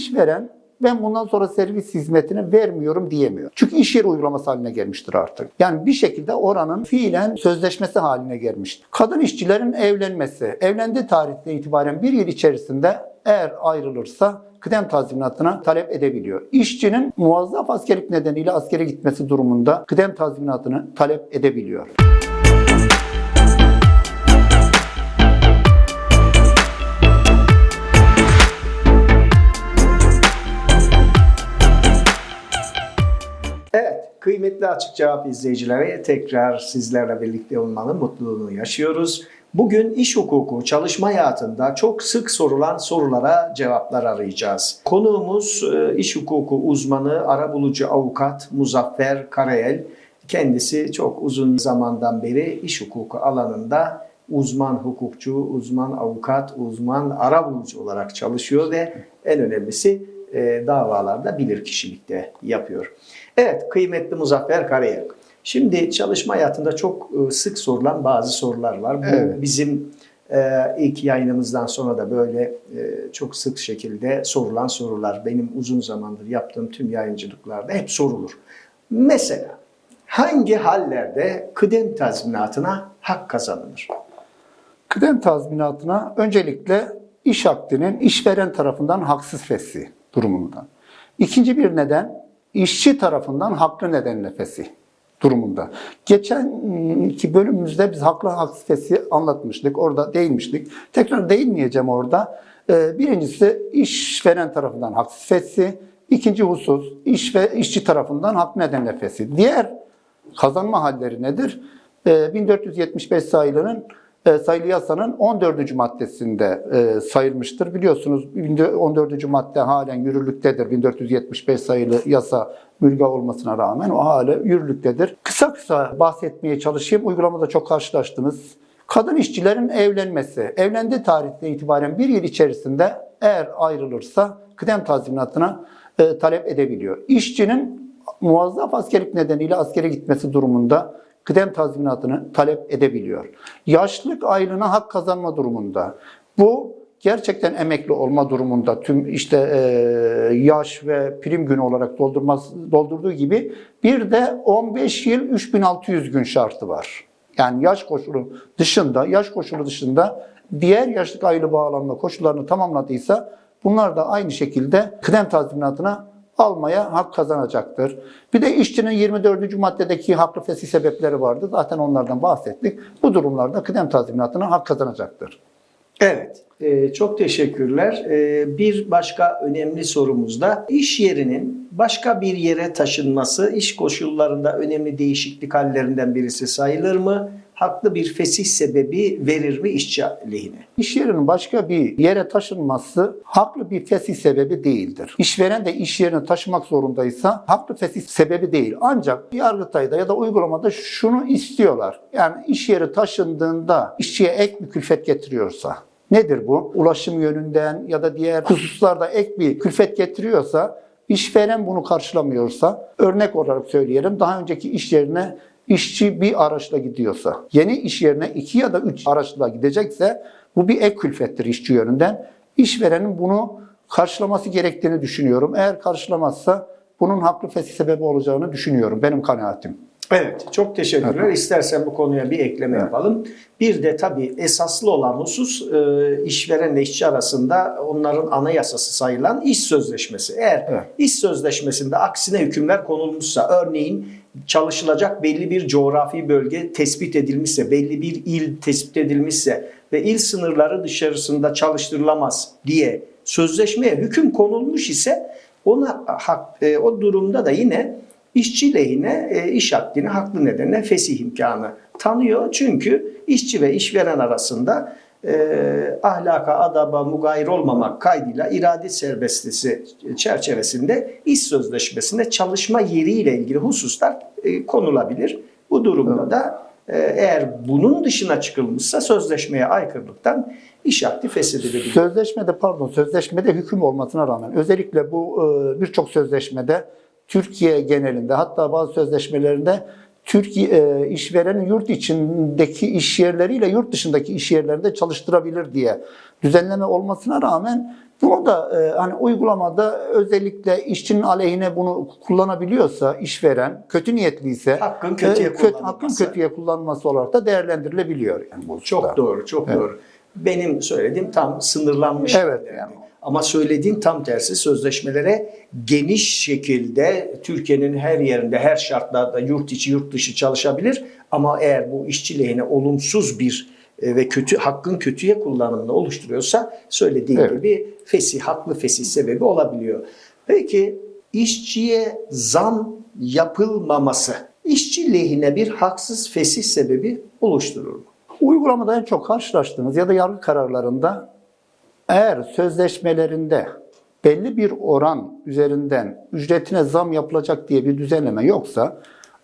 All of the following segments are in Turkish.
işveren ben bundan sonra servis hizmetini vermiyorum diyemiyor. Çünkü iş yeri uygulaması haline gelmiştir artık. Yani bir şekilde oranın fiilen sözleşmesi haline gelmiştir. Kadın işçilerin evlenmesi, evlendiği tarihte itibaren bir yıl içerisinde eğer ayrılırsa kıdem tazminatına talep edebiliyor. İşçinin muazzaf askerlik nedeniyle askere gitmesi durumunda kıdem tazminatını talep edebiliyor. Kıymetli Açık Cevap izleyicileri tekrar sizlerle birlikte olmanın mutluluğunu yaşıyoruz. Bugün iş hukuku, çalışma hayatında çok sık sorulan sorulara cevaplar arayacağız. Konuğumuz e, iş hukuku uzmanı, arabulucu avukat Muzaffer Karayel. Kendisi çok uzun zamandan beri iş hukuku alanında uzman hukukçu, uzman avukat, uzman arabulucu olarak çalışıyor ve en önemlisi e, davalarda bilirkişilikte yapıyor. Evet, kıymetli Muzaffer Karayel. Şimdi çalışma hayatında çok e, sık sorulan bazı sorular var. Bu Evet. bizim e, ilk yayınımızdan sonra da böyle e, çok sık şekilde sorulan sorular. Benim uzun zamandır yaptığım tüm yayıncılıklarda hep sorulur. Mesela hangi hallerde kıdem tazminatına hak kazanılır? Kıdem tazminatına öncelikle iş akdinin işveren tarafından haksız feshi durumunda. İkinci bir neden işçi tarafından haklı nedenle feshi durumunda. Geçenki bölümümüzde biz haklı haksız feshi anlatmıştık. Orada değinmiştik. Tekrar değinmeyeceğim orada. Ee, Birincisi işveren tarafından haksız feshi. İkinci husus iş ve işçi tarafından haklı nedenle feshi. Diğer kazanma halleri nedir? Ee, 1475 sayılının e, sayılı yasanın 14. maddesinde e, sayılmıştır. Biliyorsunuz 14. madde halen yürürlüktedir. 1475 sayılı yasa mülga olmasına rağmen o hala yürürlüktedir. Kısa kısa bahsetmeye çalışayım. Uygulamada çok karşılaştınız. Kadın işçilerin evlenmesi, evlendiği tarihte itibaren bir yıl içerisinde eğer ayrılırsa kıdem tazminatına e, talep edebiliyor. İşçinin muazzaf askerlik nedeniyle askere gitmesi durumunda kıdem tazminatını talep edebiliyor. Yaşlılık aylığına hak kazanma durumunda. Bu gerçekten emekli olma durumunda tüm işte e, yaş ve prim günü olarak doldurması, doldurduğu gibi bir de 15 yıl 3600 gün şartı var. Yani yaş koşulu dışında, yaş koşulu dışında diğer yaşlık aylığı bağlanma koşullarını tamamladıysa bunlar da aynı şekilde kıdem tazminatına almaya hak kazanacaktır. Bir de işçinin 24. maddedeki haklı fesih sebepleri vardı. Zaten onlardan bahsettik. Bu durumlarda kıdem tazminatına hak kazanacaktır. Evet, e, çok teşekkürler. E, bir başka önemli sorumuz da iş yerinin başka bir yere taşınması iş koşullarında önemli değişiklik hallerinden birisi sayılır mı? Haklı bir fesih sebebi verir mi işçi lehine? İş yerinin başka bir yere taşınması haklı bir fesih sebebi değildir. İşveren de iş yerine taşımak zorundaysa haklı fesih sebebi değil. Ancak Yargıtay'da ya da uygulamada şunu istiyorlar. Yani iş yeri taşındığında işçiye ek bir külfet getiriyorsa Nedir bu? Ulaşım yönünden ya da diğer hususlarda ek bir külfet getiriyorsa, işveren bunu karşılamıyorsa, örnek olarak söyleyelim, daha önceki iş yerine işçi bir araçla gidiyorsa, yeni iş yerine iki ya da üç araçla gidecekse bu bir ek külfettir işçi yönünden. İşverenin bunu karşılaması gerektiğini düşünüyorum. Eğer karşılamazsa bunun haklı fesih sebebi olacağını düşünüyorum. Benim kanaatim. Evet, çok teşekkürler. İstersen bu konuya bir ekleme yapalım. Bir de tabii esaslı olan husus e, işverenle işçi arasında onların anayasası sayılan iş sözleşmesi. Eğer Evet. iş sözleşmesinde aksine hükümler konulmuşsa, örneğin çalışılacak belli bir coğrafi bölge tespit edilmişse, belli bir il tespit edilmişse ve il sınırları dışarısında çalıştırılamaz diye sözleşmeye hüküm konulmuş ise ona hak, e, o durumda da yine işçi lehine e, iş akdini haklı nedenle fesih imkanı tanıyor. Çünkü işçi ve işveren arasında e, ahlaka, adaba mugayir olmamak kaydıyla irade serbestisi çerçevesinde iş sözleşmesinde çalışma yeriyle ilgili hususlar e, konulabilir. Bu durumda da e, eğer bunun dışına çıkılmışsa sözleşmeye aykırılıktan iş akdi feshedilebilir. Sözleşmede pardon sözleşmede hüküm olmasına rağmen özellikle bu e, birçok sözleşmede Türkiye genelinde hatta bazı sözleşmelerinde Türkiye işverenin yurt içindeki iş yerleriyle yurt dışındaki iş yerlerinde çalıştırabilir diye düzenleme olmasına rağmen bunu da e, hani uygulamada özellikle işçinin aleyhine bunu kullanabiliyorsa işveren kötü niyetliyse Hakkın kötüye e, kötü- hakkın kötüye kullanılması olarak da değerlendirilebiliyor yani bu Çok doğru, çok doğru. Benim söylediğim tam sınırlanmış. Evet, yani. Ama söylediğin tam tersi sözleşmelere geniş şekilde Türkiye'nin her yerinde, her şartlarda yurt içi, yurt dışı çalışabilir. Ama eğer bu işçi lehine olumsuz bir e, ve kötü hakkın kötüye kullanımını oluşturuyorsa söylediğin Evet. gibi fesih, haklı fesih sebebi olabiliyor. Peki işçiye zam yapılmaması işçi lehine bir haksız fesih sebebi oluşturur mu? Uygulamada en çok karşılaştığınız ya da yargı kararlarında eğer sözleşmelerinde belli bir oran üzerinden ücretine zam yapılacak diye bir düzenleme yoksa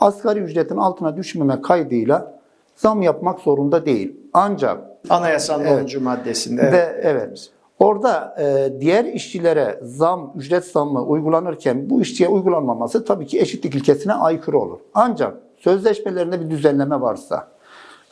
asgari ücretin altına düşmeme kaydıyla zam yapmak zorunda değil. Ancak Anayasanın Evet. 10. maddesinde. ve evet orada e, diğer işçilere zam, ücret zammı uygulanırken bu işçiye uygulanmaması tabii ki eşitlik ilkesine aykırı olur. Ancak sözleşmelerinde bir düzenleme varsa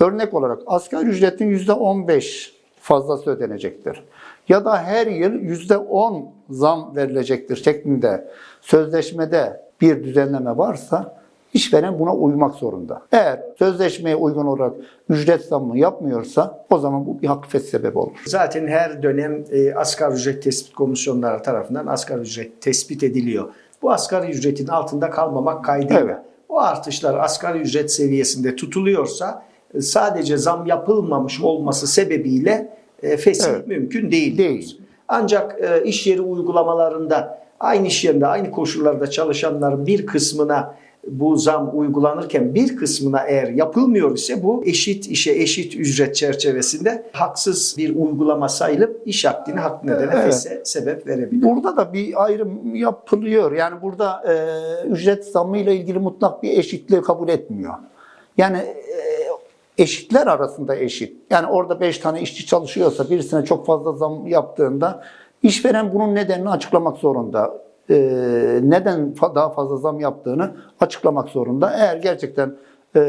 örnek olarak asgari ücretin %15 fazlası ödenecektir. Ya da her yıl %10 zam verilecektir şeklinde sözleşmede bir düzenleme varsa işveren buna uymak zorunda. Eğer sözleşmeye uygun olarak ücret zammı yapmıyorsa o zaman bu bir hakkı fesih sebebi olur. Zaten her dönem e, asgari ücret tespit komisyonları tarafından asgari ücret tespit ediliyor. Bu asgari ücretin altında kalmamak kaydıyla. Evet. O artışlar asgari ücret seviyesinde tutuluyorsa e, sadece zam yapılmamış olması sebebiyle e, fesih Evet. mümkün değil. Değil. Ancak e, iş yeri uygulamalarında aynı iş yerinde aynı koşullarda çalışanların bir kısmına bu zam uygulanırken bir kısmına eğer yapılmıyor ise bu eşit işe eşit ücret çerçevesinde haksız bir uygulama sayılıp iş akdini hak nedeni Evet. sebep verebilir. Burada da bir ayrım yapılıyor. Yani burada e, ücret zammı ile ilgili mutlak bir eşitliği kabul etmiyor. Yani e, eşitler arasında eşit. Yani orada 5 tane işçi çalışıyorsa birisine çok fazla zam yaptığında işveren bunun nedenini açıklamak zorunda. E, neden daha fazla zam yaptığını açıklamak zorunda. Eğer gerçekten e,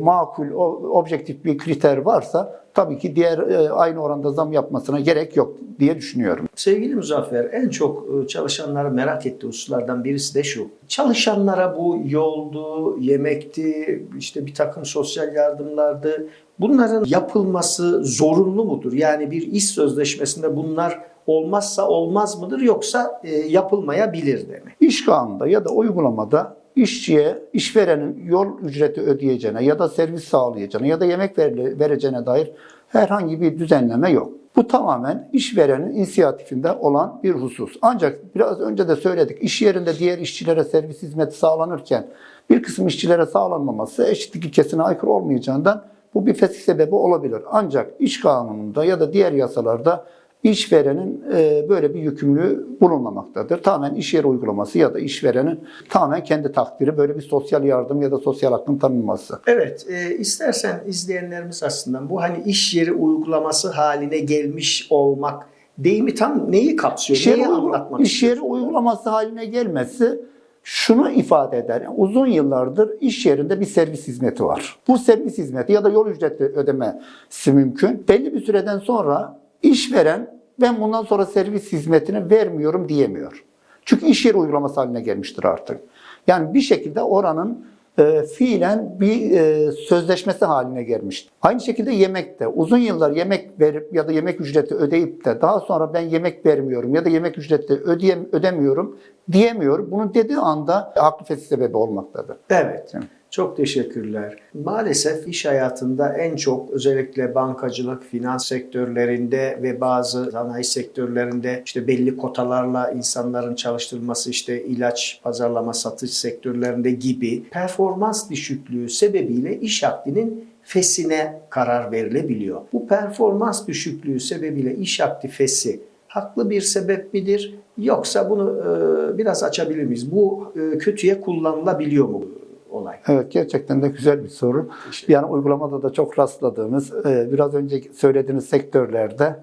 makul, o- objektif bir kriter varsa tabii ki diğer e, aynı oranda zam yapmasına gerek yok diye düşünüyorum. Sevgili Muzaffer en çok e, çalışanları merak ettiği hususlardan birisi de şu. Çalışanlara bu yoldu, yemekti, işte bir takım sosyal yardımlardı. Bunların yapılması zorunlu mudur? Yani bir iş sözleşmesinde bunlar olmazsa olmaz mıdır yoksa e, yapılmayabilir de mi? İş kanununda ya da uygulamada işçiye işverenin yol ücreti ödeyeceğine ya da servis sağlayacağına ya da yemek vereceğine dair herhangi bir düzenleme yok. Bu tamamen işverenin inisiyatifinde olan bir husus. Ancak biraz önce de söyledik iş yerinde diğer işçilere servis hizmeti sağlanırken bir kısım işçilere sağlanmaması eşitlik ilkesine aykırı olmayacağından bu bir fesih sebebi olabilir. Ancak iş kanununda ya da diğer yasalarda işverenin e, böyle bir yükümlülüğü bulunmamaktadır. Tamamen iş yeri uygulaması ya da işverenin tamamen kendi takdiri böyle bir sosyal yardım ya da sosyal hakkın tanınması. Evet, e, istersen izleyenlerimiz aslında bu hani iş yeri uygulaması haline gelmiş olmak deyimi tam neyi kapsıyor? İş yeri, neyi anlatmak iş yeri uygulaması haline gelmesi şunu ifade eder. Yani uzun yıllardır iş yerinde bir servis hizmeti var. Bu servis hizmeti ya da yol ücreti ödemesi mümkün. Belli bir süreden sonra işveren ben bundan sonra servis hizmetini vermiyorum diyemiyor. Çünkü iş yeri uygulaması haline gelmiştir artık. Yani bir şekilde oranın e, fiilen bir e, sözleşmesi haline gelmiş. Aynı şekilde yemekte uzun yıllar yemek verip ya da yemek ücreti ödeyip de daha sonra ben yemek vermiyorum ya da yemek ücreti ödeyem, ödemiyorum diyemiyor. Bunu dediği anda haklı fesih sebebi olmaktadır. Evet. Evet. Çok teşekkürler. Maalesef iş hayatında en çok özellikle bankacılık, finans sektörlerinde ve bazı sanayi sektörlerinde işte belli kotalarla insanların çalıştırılması işte ilaç, pazarlama, satış sektörlerinde gibi performans düşüklüğü sebebiyle iş akdinin fesine karar verilebiliyor. Bu performans düşüklüğü sebebiyle iş akdi fesi haklı bir sebep midir? Yoksa bunu e, biraz açabilir miyiz? Bu e, kötüye kullanılabiliyor mu olay? Evet gerçekten de güzel bir soru. Yani uygulamada da çok rastladığımız, e, biraz önce söylediğiniz sektörlerde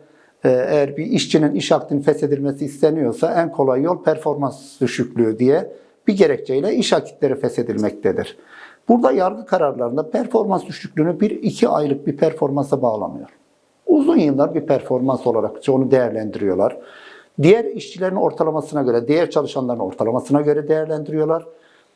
e, eğer bir işçinin iş akdinin feshedilmesi isteniyorsa en kolay yol performans düşüklüğü diye bir gerekçeyle iş akitleri feshedilmektedir. Burada yargı kararlarında performans düşüklüğünü bir iki aylık bir performansa bağlamıyor. Uzun yıllar bir performans olarak onu değerlendiriyorlar. Diğer işçilerin ortalamasına göre, diğer çalışanların ortalamasına göre değerlendiriyorlar.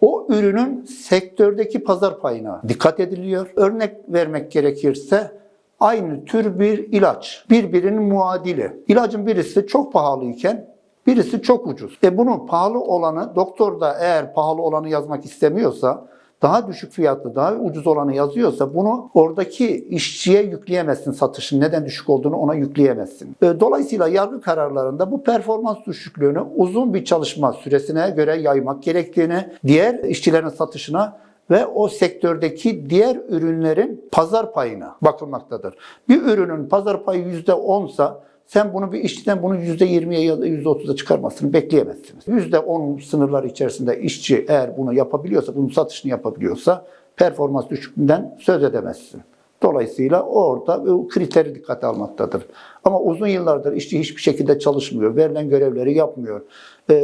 O ürünün sektördeki pazar payına dikkat ediliyor. Örnek vermek gerekirse aynı tür bir ilaç, birbirinin muadili. İlacın birisi çok pahalı iken birisi çok ucuz. E bunun pahalı olanı doktor da eğer pahalı olanı yazmak istemiyorsa daha düşük fiyatlı, daha ucuz olanı yazıyorsa bunu oradaki işçiye yükleyemezsin satışın neden düşük olduğunu ona yükleyemezsin. E, Dolayısıyla yargı kararlarında bu performans düşüklüğünü uzun bir çalışma süresine göre yaymak gerektiğini, diğer işçilerin satışına ve o sektördeki diğer ürünlerin pazar payına bakılmaktadır. Bir ürünün pazar payı %10'sa sen bunu bir işçiden bunu %20'ye ya da %30'a çıkarmasını bekleyemezsiniz. %10 sınırları içerisinde işçi eğer bunu yapabiliyorsa, bunun satışını yapabiliyorsa performans düşüklüğünden söz edemezsin. Dolayısıyla orada bu kriteri dikkate almaktadır. Ama uzun yıllardır işçi hiçbir şekilde çalışmıyor, verilen görevleri yapmıyor. Ee,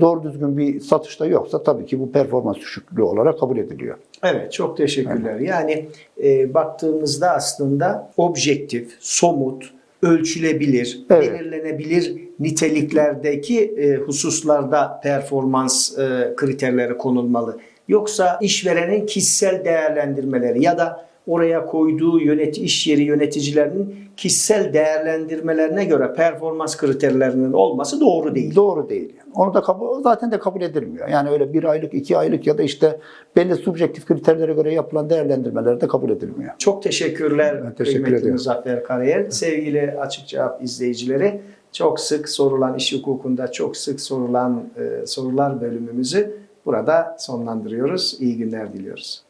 doğru düzgün bir satışta yoksa tabii ki bu performans düşüklüğü olarak kabul ediliyor. Evet çok teşekkürler. Yani e, baktığımızda aslında objektif, somut, ölçülebilir, Evet. belirlenebilir niteliklerdeki e, hususlarda performans e, kriterleri konulmalı. Yoksa işverenin kişisel değerlendirmeleri ya da oraya koyduğu yönet iş yeri yöneticilerinin kişisel değerlendirmelerine göre performans kriterlerinin olması doğru değil. Doğru değil. Yani. Onu da kabul, zaten de kabul edilmiyor. Yani öyle bir aylık, iki aylık ya da işte belli subjektif kriterlere göre yapılan değerlendirmeler de kabul edilmiyor. Çok teşekkürler Ben teşekkür kıymetli ediyorum. Muzaffer Karayer. Sevgili Açık Cevap izleyicileri çok sık sorulan iş hukukunda çok sık sorulan e, sorular bölümümüzü burada sonlandırıyoruz. İyi günler diliyoruz.